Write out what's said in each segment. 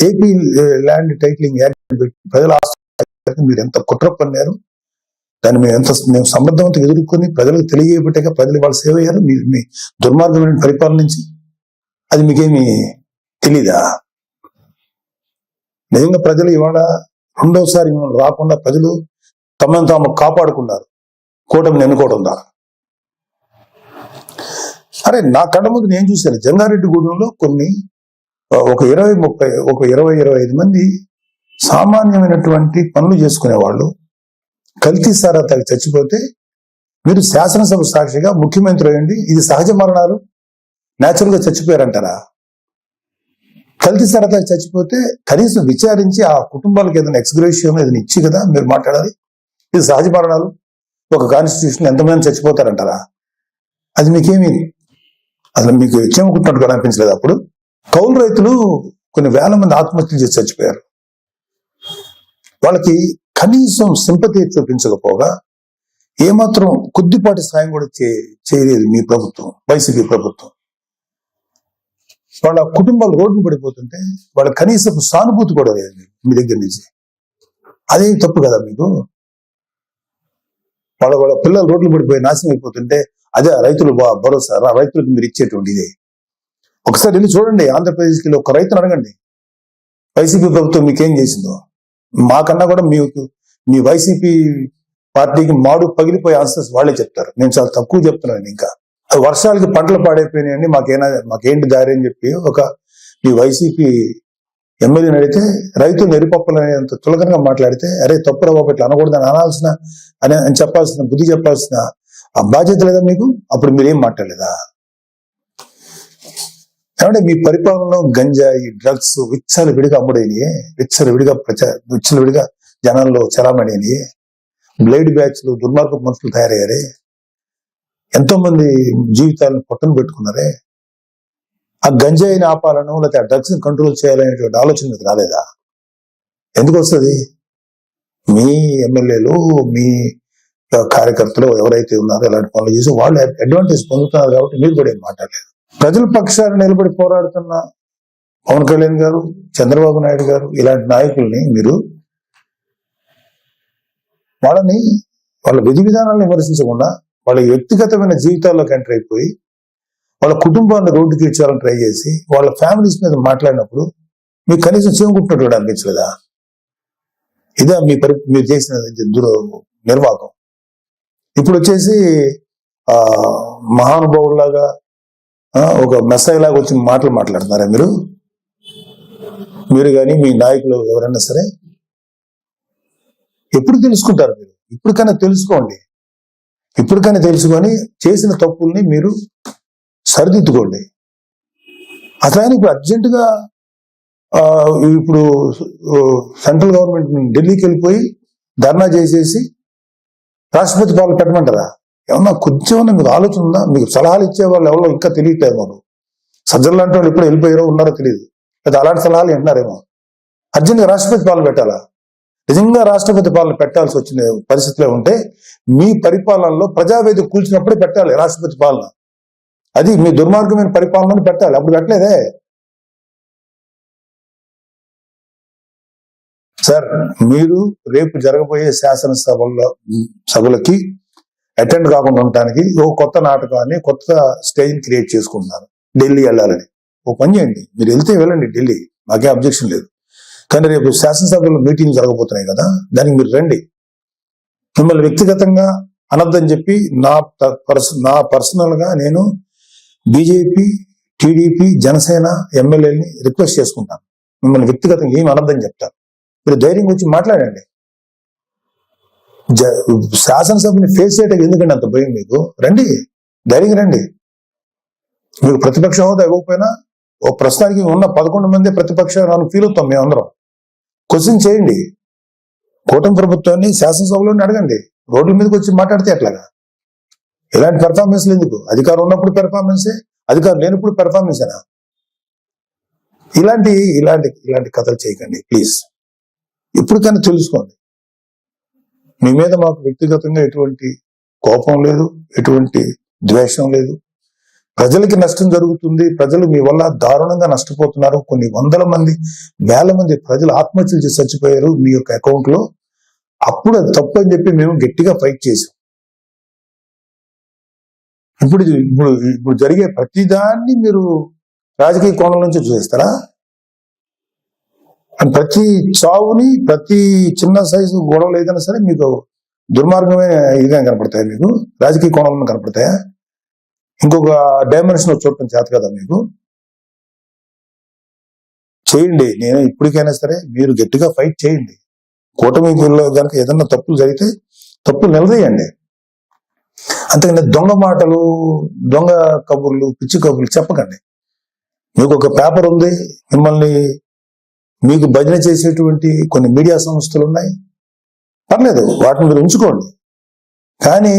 AP land titling act ప్రజల ఆస్తి మీరు ఎంత కుట్ర పన్నారు దాన్ని మేము ఎంత మేము సమర్థవంతంగా ఎదుర్కొని ప్రజలకు తెలియబెట్టగా ప్రజలు వాళ్ళు సేవ అయ్యారు. మీరు మీ దుర్మార్గమైన పరిపాలన నుంచి అది మీకేమి తెలీదా? నిజంగా ప్రజలు ఇవాళ రెండవసారి రాకుండా ప్రజలు తమను తాము కాపాడుకున్నారు. కూటమిని ఎన్నుకోవడం ద్వారా. అరే నా కళ్ళ ముందు నేను చూశాను జంగారెడ్డిగూడెంలో కొన్ని ఒక ఇరవై ముప్పై ఒక ఇరవై ఇరవై ఐదు మంది సామాన్యమైనటువంటి పనులు చేసుకునే వాళ్ళు కల్తీ సారా చచ్చిపోతే మీరు శాసనసభ సాక్షిగా ముఖ్యమంత్రి అయ్యండి. ఇది సహజ మరణాలు. న్యాచురల్గా చచ్చిపోయారంటారా? కల్తీ సారా చచ్చిపోతే కనీసం విచారించి ఆ కుటుంబాలకు ఏదైనా ఎక్స్గ్రేషియం ఏదైనా ఇచ్చి కదా మీరు మాట్లాడాలి. ఇది సహజ మరణాలు. ఒక కాన్స్టిట్యూషన్ ఎంతమంది చచ్చిపోతారంటారా? అది మీకేమి? అసలు మీకు ఇచ్చేమనుకుంటున్నట్టు కూడా అనిపించలేదు అప్పుడు. కౌలు రైతులు కొన్ని వేల మంది ఆత్మహత్యలు చేసి చచ్చిపోయారు. వాళ్ళకి కనీసం సింపతి చూపించకపోగా ఏమాత్రం కొద్దిపాటి సాయం కూడా చే- చేయలేదు మీ ప్రభుత్వం వైసీపీ ప్రభుత్వం. వాళ్ళ కుటుంబాలు రోడ్డు పడిపోతుంటే వాళ్ళ కనీసపు సానుభూతి కూడా లేదు మీ దగ్గర నుంచి. అదేం తప్పు కదా మీకు? వాళ్ళ వాళ్ళ పిల్లలు రోడ్లు పడిపోయి నాశనం అయిపోతుంటే అదే రైతులు బా- భరోసా రైతులకు మీరు ఇచ్చేటువంటి ఇదే. ఒకసారి వెళ్ళి చూడండి ఆంధ్రప్రదేశ్కి ఒక రైతును అడగండి. వైసీపీ ప్రభుత్వం మీకేం చేసిందో? మాకన్నా కూడా మీకు మీ వైసీపీ పార్టీకి మాడు పగిలిపోయే ఆన్సర్స్ వాళ్ళే చెప్తారు. నేను చాలా తక్కువ చెప్తున్నాను ఇంకా. అది వర్షాలకి పంటలు పాడైపోయినాయండి మాకేనా మాకేంటి దారి అని చెప్పి ఒక మీ వైసీపీ ఎమ్మెల్యేని అడిగితే రైతులు నెరిపప్పలనేంత తులకనగా మాట్లాడితే అరే తప్పురా బాబు ఇట్లా అనకూడదని అనాల్సిన అని అని చెప్పాల్సిన బుద్ధి చెప్పాల్సిన ఆ బాధ్యత లేదా మీకు? అప్పుడు మీరేం మాట్లాడలేదా? ఏమంటే మీ పరిపాలనలో గంజాయి డ్రగ్స్ విచ్చలు విడిగా అమ్ముడైనవి విచ్చలు విడిగా ప్రచా విచ్చలు విడిగా జనాల్లో చలామణి బ్లేడ్ బ్యాచ్లు దుర్మార్గ మనుషులు తయారయ్యారే ఎంతో మంది జీవితాలను పొట్టను పెట్టుకున్నారే ఆ గంజాయిని ఆపాలను లేకపోతే ఆ డ్రగ్స్ని కంట్రోల్ చేయాలనేటువంటి ఆలోచన మీకు రాలేదా? ఎందుకు వస్తుంది? మీ ఎమ్మెల్యేలు మీ కార్యకర్తలు ఎవరైతే ఉన్నారో ఇలాంటి పనులు చేసి వాళ్ళు అడ్వాంటేజ్ పొందుతున్నారు కాబట్టి మీరు కూడా ఏం మాట్లాడలేదు. ప్రజల పక్షాన నిలబడి పోరాడుతున్న పవన్ కళ్యాణ్ గారు చంద్రబాబు నాయుడు గారు ఇలాంటి నాయకుల్ని మీరు వాళ్ళని వాళ్ళ విధి విధానాలను విమర్శించకుండా వాళ్ళ వ్యక్తిగతమైన జీవితాల్లోకి ఎంటర్ అయిపోయి వాళ్ళ కుటుంబాన్ని రోడ్డుకి ఇచ్చాలని ట్రై చేసి వాళ్ళ ఫ్యామిలీస్ మీద మాట్లాడినప్పుడు మీకు కనీసం చేకుంటున్నట్టు కూడా అనిపించలేదా? ఇదే మీ పరి మీరు చేసిన దుర నిర్వాహకం. ఇప్పుడు వచ్చేసి ఆ మహానుభావులాగా ఒక మెస్సాయి లాగా వచ్చి మాటలు మాట్లాడుతున్నారా మీరు మీరు కానీ మీ నాయకులు ఎవరైనా సరే ఎప్పుడు తెలుసుకుంటారు మీరు? ఇప్పటికైనా తెలుసుకోండి. ఇప్పటికైనా తెలుసుకొని చేసిన తప్పుల్ని మీరు సరిదిద్దుకోండి. అసలు ఇప్పుడు అర్జెంటుగా ఇప్పుడు సెంట్రల్ గవర్నమెంట్ ఢిల్లీకి వెళ్ళిపోయి ధర్నా చేసేసి రాష్ట్రపతి పాలన పెట్టమంటారా? ఏమన్నా కొంచెం మీకు ఆలోచన ఉందా మీకు సలహాలు ఇచ్చే వాళ్ళు ఎవరో ఇంకా తెలియట్లేదు మాకు. సజ్జలు లాంటి వాళ్ళు ఎప్పుడు వెళ్ళిపోయారో ఉన్నారో తెలియదు. లేదా అలాంటి సలహాలు వింటున్నారేమో. అర్జెంట్గా రాష్ట్రపతి పాలన పెట్టాలా? నిజంగా రాష్ట్రపతి పాలన పెట్టాల్సి వచ్చిన పరిస్థితిలో ఉంటే మీ పరిపాలనలో ప్రజావేదిక కూల్చినప్పుడే పెట్టాలి రాష్ట్రపతి పాలన. అది మీ దుర్మార్గమైన పరిపాలనని పెట్టాలి. అప్పుడు పెట్టలేదే. సార్ మీరు రేపు జరగబోయే శాసనసభల్లో సభలకి అటెండ్ కాకుండా ఉండటానికి ఓ కొత్త నాటకాన్ని కొత్త స్టేజ్ క్రియేట్ చేసుకుంటున్నారు. ఢిల్లీ వెళ్ళాలని. ఓ పని చేయండి. మీరు వెళ్తే వెళ్ళండి ఢిల్లీ. మాకే అబ్జెక్షన్ లేదు. కానీ రేపు శాసనసభలో మీటింగ్ జరగబోతున్నాయి కదా దానికి మీరు రండి. మిమ్మల్ని వ్యక్తిగతంగా అనర్థం చెప్పి నా పర్స నా పర్సనల్గా నేను బీజేపీ టీడీపీ జనసేన ఎమ్మెల్యేని రిక్వెస్ట్ చేసుకుంటాను. మిమ్మల్ని వ్యక్తిగతంగా ఏమి అనర్థం చెప్తాను. మీరు ధైర్యం వచ్చి మాట్లాడండి. శాసనసభని ఫేస్ చేయటం ఎందుకండి అంత భయం మీకు? రండి ధైర్యంగా రండి. మీకు ప్రతిపక్ష హోదా ఇవ్వకపోయినా ఓ ప్రస్తుతానికి ఉన్న పదకొండు మంది ప్రతిపక్ష ఫీల్ అవుతాం మేమందరం క్వశ్చన్ చేయండి. కూటమి ప్రభుత్వాన్ని శాసనసభలోనే అడగండి. రోడ్ల మీదకి వచ్చి మాట్లాడితే ఎట్లాగా? ఇలాంటి పెర్ఫార్మెన్స్ ఎందుకు? అధికారం ఉన్నప్పుడు పెర్ఫార్మెన్సే అధికారం లేనప్పుడు పెర్ఫార్మెన్సేనా ఇలాంటి ఇలాంటి ఇలాంటి కథలు చేయకండి ప్లీజ్ ఇప్పుడు ఇప్పటికైనా తెలుసుకోండి. మీ మీద మాకు వ్యక్తిగతంగా ఎటువంటి కోపం లేదు ఎటువంటి ద్వేషం లేదు. ప్రజలకి నష్టం జరుగుతుంది ప్రజలు మీ వల్ల దారుణంగా నష్టపోతున్నారు. కొన్ని వందల మంది వేల మంది ప్రజలు ఆత్మహత్యలు చేసి చచ్చిపోయారు మీ యొక్క అకౌంట్లో అప్పుడు అది తప్పు అని చెప్పి మేము గట్టిగా ఫైట్ చేసాం ఇప్పుడు ఇప్పుడు ఇప్పుడు జరిగే ప్రతిదాన్ని మీరు రాజకీయ కోణం నుంచి చూస్తారా? ప్రతి చావుని ప్రతి చిన్న సైజు గొడవలు ఏదైనా సరే మీకు దుర్మార్గమే ఇదిగా కనపడతాయి మీకు? రాజకీయ కోణంలో కనపడతాయా? ఇంకొక డైమెన్షన్ చూడటం చేత కదా మీకు? చేయండి. నేను ఇప్పటికైనా సరే మీరు గట్టిగా ఫైట్ చేయండి. కూటమిలో కనుక ఏదన్నా తప్పులు జరిగితే తప్పులు నిలదీయండి. అంతేగాని దొంగ మాటలు దొంగ కబుర్లు పిచ్చి కబుర్లు చెప్పకండి. మీకు ఒక పేపర్ ఉంది. మిమ్మల్ని మీకు భజన చేసేటువంటి కొన్ని మీడియా సంస్థలు ఉన్నాయి. పర్లేదు వాటిని మీరు ఉంచుకోండి. కానీ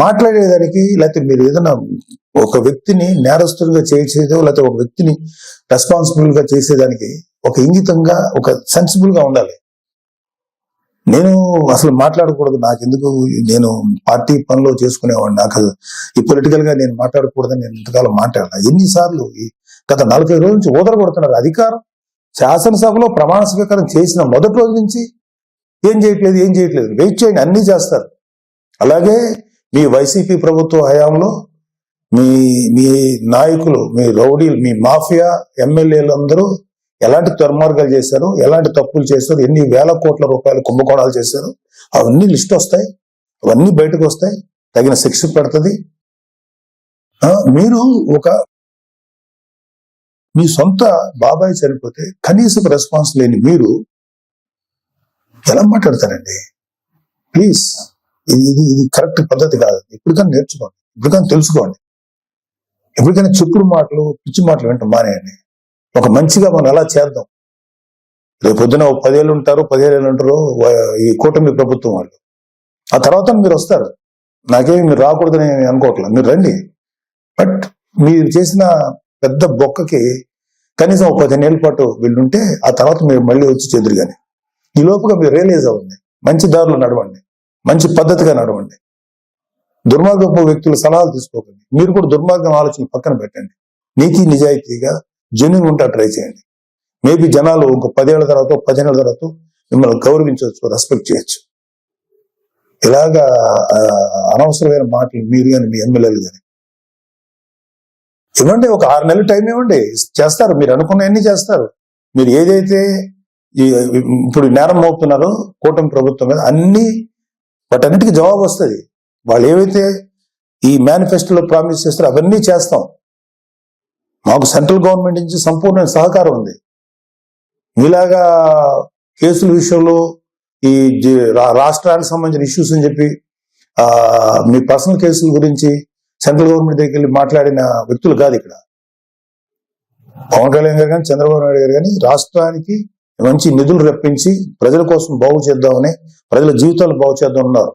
మాట్లాడేదానికి లేకపోతే మీరు ఏదైనా ఒక వ్యక్తిని నేరస్తుడిగా చేసేదో లేకపోతే ఒక వ్యక్తిని రెస్పాన్సిబుల్గా చేసేదానికి ఒక ఇంగితంగా ఒక సెన్సిబుల్గా ఉండాలి. నేను అసలు మాట్లాడకూడదు. నాకు ఎందుకు నేను పార్టీ పనిలో చేసుకునేవాడిని. నాకు ఈ పొలిటికల్గా నేను మాట్లాడకూడదని నేను ఇంతకాలం మాట్లాడినా ఎన్నిసార్లు ఈ గత నలభై రోజుల నుంచి ఓదరగొడుతున్నారు అధికారం. శాసనసభలో ప్రమాణ స్వీకారం చేసిన మొదటి రోజు నుంచి ఏం చేయట్లేదు ఏం చేయట్లేదు. వెయిట్ చేయండి అన్నీ చేస్తారు. అలాగే మీ వైసీపీ ప్రభుత్వ హయాంలో మీ మీ నాయకులు మీ రౌడీలు మీ మాఫియా ఎమ్మెల్యేలు అందరూ ఎలాంటి దుర్మార్గాలు చేశారు ఎలాంటి తప్పులు చేశారు ఎన్ని వేల కోట్ల రూపాయలు కుంభకోణాలు చేశారు అవన్నీ లిస్ట్ వస్తాయి అవన్నీ బయటకు వస్తాయి తగిన శిక్ష పడుతుంది. మీరు ఒక మీ సొంత బాబాయ్ చనిపోతే కనీసపు రెస్పాన్స్ లేని మీరు ఎలా మాట్లాడతారండి? ప్లీజ్ ఇది ఇది ఇది కరెక్ట్ పద్ధతి కాదు. ఇప్పటికైనా నేర్చుకోండి. ఇప్పటికైనా తెలుసుకోండి. ఎప్పటికైనా చెప్పుడు మాటలు పిచ్చి మాటలు వెంట మానేయండి. ఒక మంచిగా మనం ఎలా చేద్దాం? రేపు పొద్దున ఒక పదేళ్ళు ఉంటారు పదిహేళ్ళు ఉంటారు ఈ కూటమి ప్రభుత్వం వాళ్ళు. ఆ తర్వాత మీరు వస్తారు. నాకేమి మీరు రాకూడదని అనుకోవట్లేదు మీరు రండి. బట్ మీరు చేసిన పెద్ద బొక్కకి కనీసం ఒక పదిహేను ఏళ్ళ పాటు వెళ్ళుంటే ఆ తర్వాత మీరు మళ్ళీ వచ్చి చెదురు కానీ ఈ లోపుగా మీరు రియలైజ్ అవ్వండి. మంచి దారిలో నడవండి. మంచి పద్ధతిగా నడవండి. దుర్మార్గపు వ్యక్తుల సలహాలు తీసుకోకండి. మీరు కూడా దుర్మార్గం ఆలోచన పక్కన పెట్టండి. నీతి నిజాయితీగా జెన్యున్ ఉంటా ట్రై చేయండి. మేబీ జనాలు ఇంకో పదేళ్ళ తర్వాత పదిహేనుల తర్వాత మిమ్మల్ని గౌరవించవచ్చు రెస్పెక్ట్ చేయొచ్చు. ఇలాగా అనవసరమైన మాటలు మీరు కానీ మీ ఎమ్మెల్యేలు కానీ ఇవ్వండి ఒక ఆరు నెలలు టైం ఇవ్వండి. చేస్తారు మీరు అనుకున్నవన్నీ చేస్తారు. మీరు ఏదైతే ఇప్పుడు నేరం మోపుతున్నారో కూటమి ప్రభుత్వం మీద అన్ని వాటన్నిటికీ జవాబు వస్తుంది. వాళ్ళు ఏవైతే ఈ మేనిఫెస్టోలో ప్రామిస్ చేస్తారో అవన్నీ చేస్తాం. మాకు సెంట్రల్ గవర్నమెంట్ నుంచి సంపూర్ణ సహకారం ఉంది. మీలాగా కేసుల విషయంలో ఈ రా- రాష్ట్రానికి సంబంధించిన ఇష్యూస్ అని చెప్పి మీ పర్సనల్ కేసుల గురించి సెంట్రల్ గవర్నమెంట్ దగ్గరికి వెళ్ళి మాట్లాడిన వ్యక్తులు కాదు ఇక్కడ. పవన్ కళ్యాణ్ గారు కానీ చంద్రబాబు నాయుడు గారు కానీ రాష్ట్రానికి మంచి నిధులు రప్పించి ప్రజల కోసం బాగు చేద్దామని ప్రజల జీవితాలు బాగు చేద్దాం ఉన్నారు.